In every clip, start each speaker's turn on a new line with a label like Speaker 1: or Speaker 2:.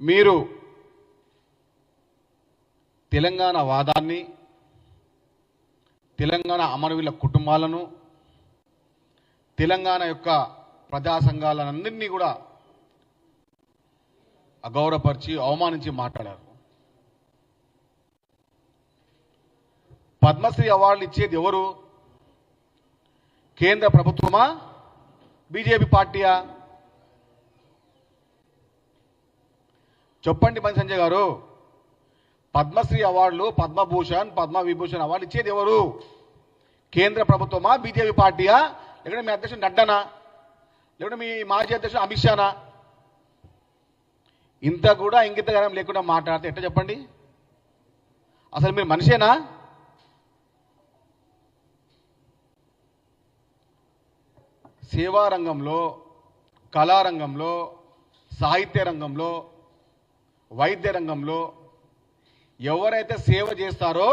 Speaker 1: మీరు తెలంగాణ వాదాన్ని తెలంగాణ అమరవీల కుటుంబాలను తెలంగాణ యొక్క ప్రజా సంఘాలన్నింటినీ కూడా అగౌరవపరిచి అవమానించి మాట్లాడారు. పద్మశ్రీ అవార్డులు ఇచ్చేది ఎవరు? కేంద్ర ప్రభుత్వమా? బీజేపీ పార్టీయా? చెప్పండి బండి సంజయ్ గారు. పద్మశ్రీ అవార్డులు పద్మభూషణ్ పద్మవిభూషణ్ అవార్డు ఇచ్చేది ఎవరు? కేంద్ర ప్రభుత్వమా బీజేపీ పార్టీయా లేకుంటే మీ అధ్యక్షుడు నడ్డనా లేకుంటే మీ మాజీ అధ్యక్షుడు అమిత్ షానా? ఇంత కూడా ఇంగితగానం లేకుండా మాట్లాడితే ఎట్లా చెప్పండి? అసలు మీరు మనిషేనా? సేవారంగంలో కళారంగంలో సాహిత్య రంగంలో వైద్య రంగంలో ఎవరైతే సేవ చేస్తారో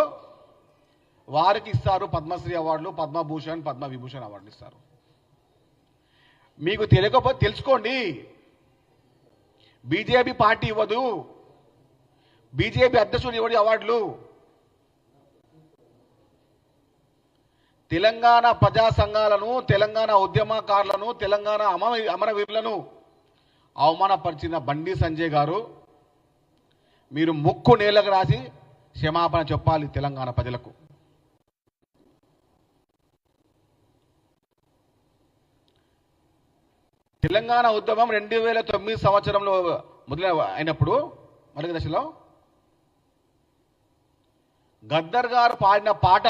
Speaker 1: వారికి ఇస్తారు పద్మశ్రీ అవార్డులు పద్మభూషణ్ పద్మవిభూషణ్ అవార్డులు ఇస్తారు. మీకు తెలియకపోతే తెలుసుకోండి. బీజేపీ పార్టీ ఇవ్వదు. బీజేపీ అధ్యక్షుడు ఇవ్వడు అవార్డులు? తెలంగాణ ప్రజా సంఘాలను తెలంగాణ ఉద్యమకారులను తెలంగాణ అమ అమరవీరులను అవమానపరిచిన బండి సంజయ్ గారు మీరు ముక్కు నేలకు రాసి క్షమాపణ చెప్పాలి తెలంగాణ ప్రజలకు. తెలంగాణ ఉద్యమం రెండు వేల తొమ్మిది సంవత్సరంలో మొదల అయినప్పుడు మొదటి దశలో గద్దర్ గారు పాడిన పాట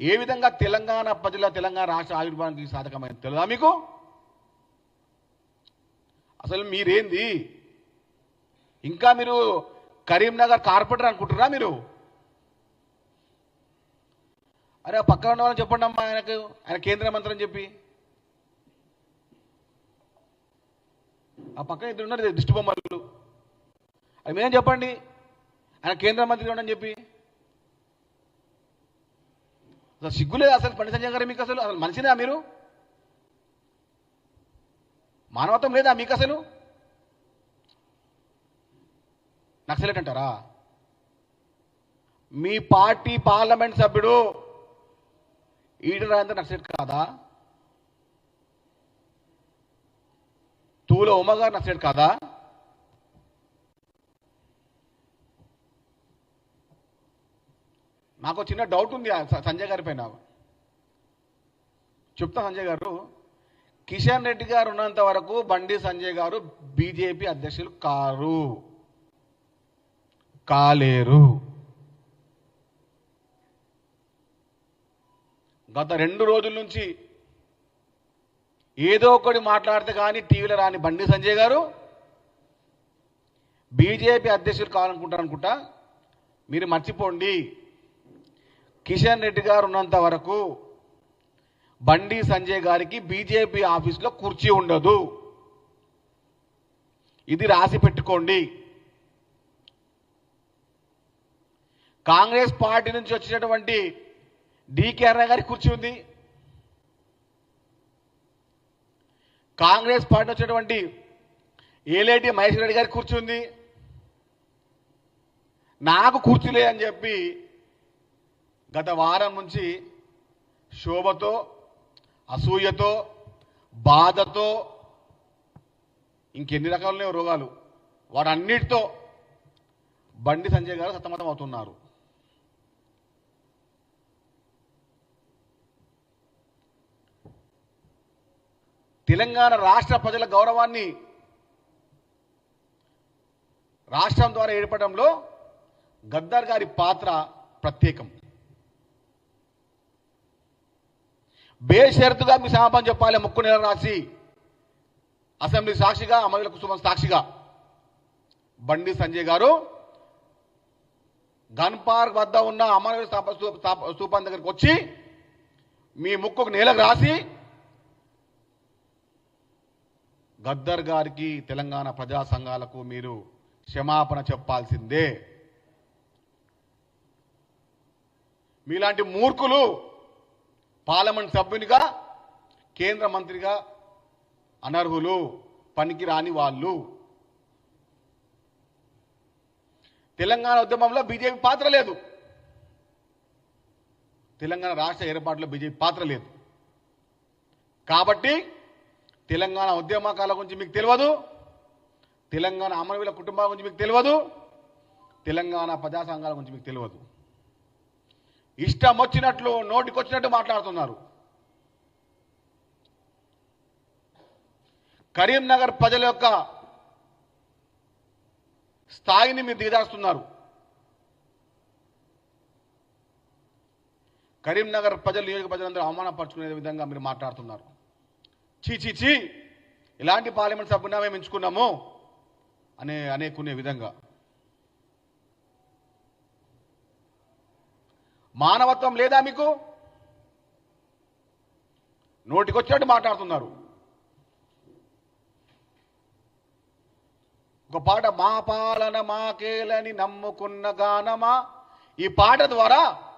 Speaker 1: ఏ విధంగా తెలంగాణ ప్రజల తెలంగాణ రాష్ట్ర ఆవిర్భావానికి సాధకమైంది తెలుదా మీకు? అసలు మీరేంది? ఇంకా మీరు కరీంనగర్ కార్పొరేటర్ అనుకుంటున్నారా మీరు? అరే ఆ పక్కన ఉన్న వాళ్ళని చెప్పండి అమ్మా ఆయనకు ఆయన కేంద్ర మంత్రి అని చెప్పి. ఆ పక్కన ఇద్దరు ఉన్నారు దిష్టి బొమ్మలు. అది మీరేం చెప్పండి? ఆయన కేంద్ర మంత్రి ఉండని చెప్పి. అసలు సిగ్గులేదు అసలు పండిత సంజయ్ గారు మీకు అసలు అసలు మనిషినా మీరు? మానవత్వం లేదా మీకు అసలు? నక్సలెట్ అంటారా? మీ పార్టీ పార్లమెంట్ సభ్యుడు ఈటల రాజేంద్ర నక్సలెట్ కాదా? తూల ఉమ్మగారు నక్సలెట్ కాదా? నాకు చిన్న డౌట్ ఉంది సంజయ్ గారి పైన. చెప్తా సంజయ్ గారు కిషన్ రెడ్డి గారు ఉన్నంత వరకు బండి సంజయ్ గారు బీజేపీ అధ్యక్షులు కారు. కాలేరు. గత రెండు రోజుల నుంచి ఏదో ఒకటి మాట్లాడితే కానీ టీవీలో రాని బండి సంజయ్ గారు బీజేపీ అధ్యక్షులు కావాలనుకుంటారు అనుకుంటా మీరు మర్చిపోండి. కిషన్ రెడ్డి గారు ఉన్నంత వరకు బండి సంజయ్ గారికి బీజేపీ ఆఫీస్లో కుర్చీ ఉండదు. ఇది రాసి పెట్టుకోండి. కాంగ్రెస్ పార్టీ నుంచి వచ్చినటువంటి డికే అన్న గారి కుర్చీ ఉంది. కాంగ్రెస్ పార్టీ వచ్చినటువంటి ఏలేటి మహేశ్వర రెడ్డి గారి కుర్చీ ఉంది. నాకు కుర్చీ లేదని చెప్పి గత వారం నుంచి శోభతో అసూయతో బాధతో ఇంకెన్ని రకాల రోగాలు. వాటన్నిటితో బండి సంజయ్ గారు సతమతం అవుతున్నారు తెలంగాణ రాష్ట్ర ప్రజల గౌరవాన్ని రాష్ట్రం ద్వారా ఏర్పడంలో గద్దర్ గారి పాత్ర ప్రత్యేకం. బేషరతుగా మీ సమాపం చెప్పాలి ముక్కు నెల రాసి అసెంబ్లీ సాక్షిగా అమరుల కుటుంబం సాక్షిగా. బండి సంజయ్ గారు గన్ పార్క్ వద్ద ఉన్న అమరవీర స్థూపం దగ్గరికి వచ్చి మీ ముక్కుకు నేలకు రాసి గద్దర్ గారికి తెలంగాణ ప్రజా సంఘాలకు మీరు క్షమాపణ చెప్పాల్సిందే. మీలాంటి మూర్ఖులు పార్లమెంట్ సభ్యునిగా కేంద్ర మంత్రిగా అనర్హులు పనికిరాని వాళ్ళు. తెలంగాణ ఉద్యమంలో బీజేపీ పాత్ర లేదు. తెలంగాణ రాష్ట్ర ఏర్పాటులో బీజేపీ పాత్ర లేదు. కాబట్టి తెలంగాణ ఉద్యమకాల గురించి మీకు తెలియదు. తెలంగాణ అమరవీల కుటుంబాల గురించి మీకు తెలియదు. తెలంగాణ ప్రజా సంఘాల గురించి మీకు తెలియదు. ఇష్టం వచ్చినట్లు నోటికొచ్చినట్టు మాట్లాడుతున్నారు. కరీంనగర్ ప్రజల యొక్క స్థాయిని మీరు దిగదాస్తున్నారు కరీంనగర్ ప్రజలు నియోజక ప్రజలందరూ అవమానపరుచుకునే విధంగా మీరు మాట్లాడుతున్నారు. చీ చీ ఇలాంటి పార్లమెంట్ సభ్యున్నా మేము ఎంచుకున్నాము అనే అనేకునే విధంగా. మానవత్వం లేదా మీకు? నోటికొచ్చినట్టు మాట్లాడుతున్నారు. ఒక పాట మా పాలన మాకేలని నమ్ముకున్న గానమా? ఈ పాట ద్వారా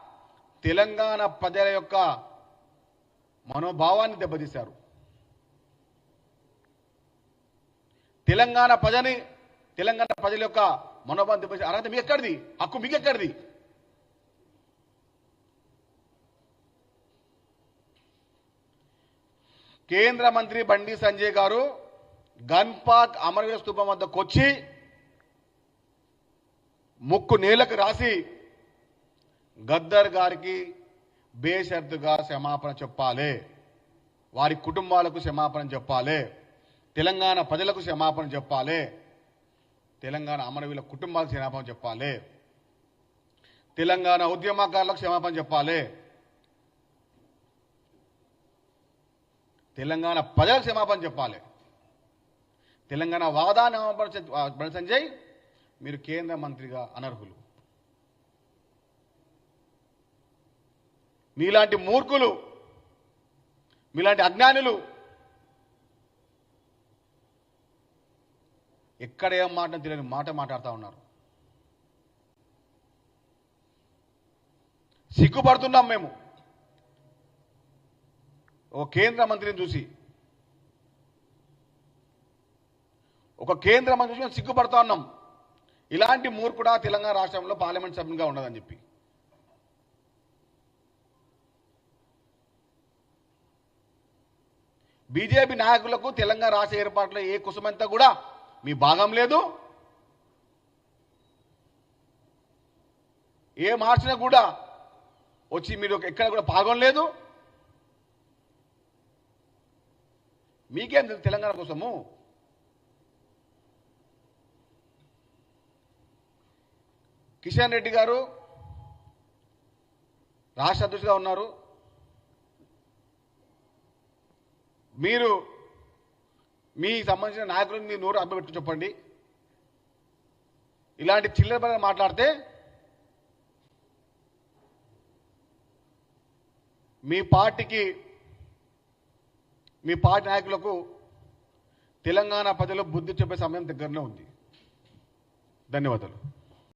Speaker 1: తెలంగాణ ప్రజల యొక్క మనోభావాన్ని దెబ్బతీశారు. తెలంగాణ ప్రజని తెలంగాణ ప్రజల యొక్క మనోభావం దెబ్బతి అర్హత మీకు ఎక్కడిది హక్కు మీకు ఎక్కడిది కేంద్ర మంత్రి బండి సంజయ్ గారు గన్పాక్ అమరవీర స్థూపం వద్దకు వచ్చి ముక్కు నేలకు రాసి గద్దర్ గారికి బేషరతుగా క్షమాపణ చెప్పాలి. వారి కుటుంబాలకు క్షమాపణ చెప్పాలి. తెలంగాణ ప్రజలకు క్షమాపణ చెప్పాలి. తెలంగాణ అమరవీల కుటుంబాలకు క్షమాపణ చెప్పాలి. తెలంగాణ ఉద్యమకారులకు క్షమాపణ చెప్పాలి. తెలంగాణ ప్రజలకు క్షమాపణ చెప్పాలి. తెలంగాణ వాదాన్ని అమలుపరిచే బండి సంజయ్ మీరు కేంద్ర మంత్రిగా అనర్హులు. మీలాంటి మూర్ఖులు మీలాంటి అజ్ఞానులు ఎక్కడ ఏం మాట తెలియని మాట మాట్లాడుతూ ఉన్నారు. సిగ్గుపడుతున్నాం మేము. ఒక కేంద్ర మంత్రిని చూసి ఒక కేంద్ర మంత్రి చూసి మేము సిగ్గుపడుతూ ఉన్నాం. ఇలాంటి మూర్ఖుడా తెలంగాణ రాష్ట్రంలో పార్లమెంట్ సభ్యునిగా ఉండదని చెప్పి. బీజేపీ నాయకులకు తెలంగాణ రాష్ట్ర ఏర్పాట్లో ఏ కుసమంతా కూడా మీ భాగం లేదు. ఏ మార్చినా కూడా వచ్చి మీరు ఎక్కడ కూడా పాల్గొనలేదు. మీకేం తెలంగాణ కోసము? కిషన్ రెడ్డి గారు రాష్ట్ర అధ్యక్షుడిగా ఉన్నారు. మీరు మీ సంబంధించిన నాయకులను మీ నోరు అబ్బపెట్టు చెప్పండి. ఇలాంటి చిల్లర పనులు మాట్లాడితే మీ పార్టీకి మీ పార్టీ నాయకులకు తెలంగాణ ప్రజలు బుద్ధి చెప్పే సమయం దగ్గరనే ఉంది. ధన్యవాదాలు.